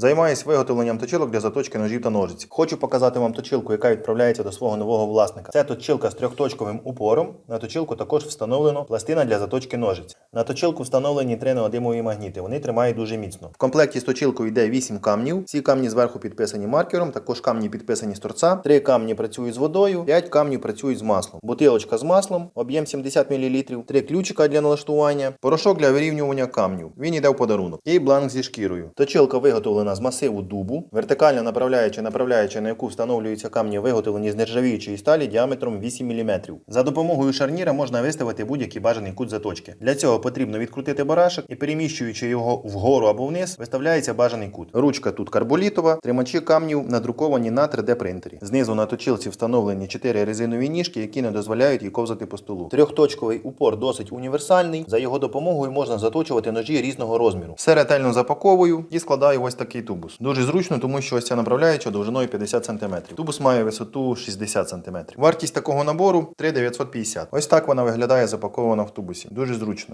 Займаюсь виготовленням точилок для заточки ножів та ножиць. Хочу показати вам точилку, яка відправляється до свого нового власника. Це точилка з трьохточковим упором. На точилку також встановлено пластина для заточки ножиць. На точилку встановлені три неодимові магніти. Вони тримають дуже міцно. В комплекті з точилкою йде 8 камнів. Всі камні зверху підписані маркером, також камні підписані з торця. Три камні працюють з водою, 5 камнів працюють з маслом. Бутилочка з маслом, об'єм 70 мл, три ключика для налаштування, порошок для вирівнювання камнів. Він йде в подарунок. І бланк зі шкірою. Точилка виготовлена з масиву дубу. Вертикальна направляюча, направляюча, на яку встановлюються камні, виготовлені з нержавіючої сталі діаметром 8 мм. За допомогою шарніра можна виставити будь-який бажаний кут заточки. Для цього потрібно відкрутити барашок і переміщуючи його вгору або вниз, виставляється бажаний кут. Ручка тут карболітова, тримачі камнів надруковані на 3D принтері. Знизу на точилці встановлені 4 резинові ніжки, які не дозволяють їй ковзати по столу. Трьохточковий упор досить універсальний. За його допомогою можна заточувати ножі різного розміру. Все ретельно запаковую і складаю ось такий тубус. Дуже зручно, тому що ось ця направляюча довжиною 50 см. Тубус має висоту 60 см. Вартість такого набору 3950. Ось так вона виглядає запакована в тубусі. Дуже зручно.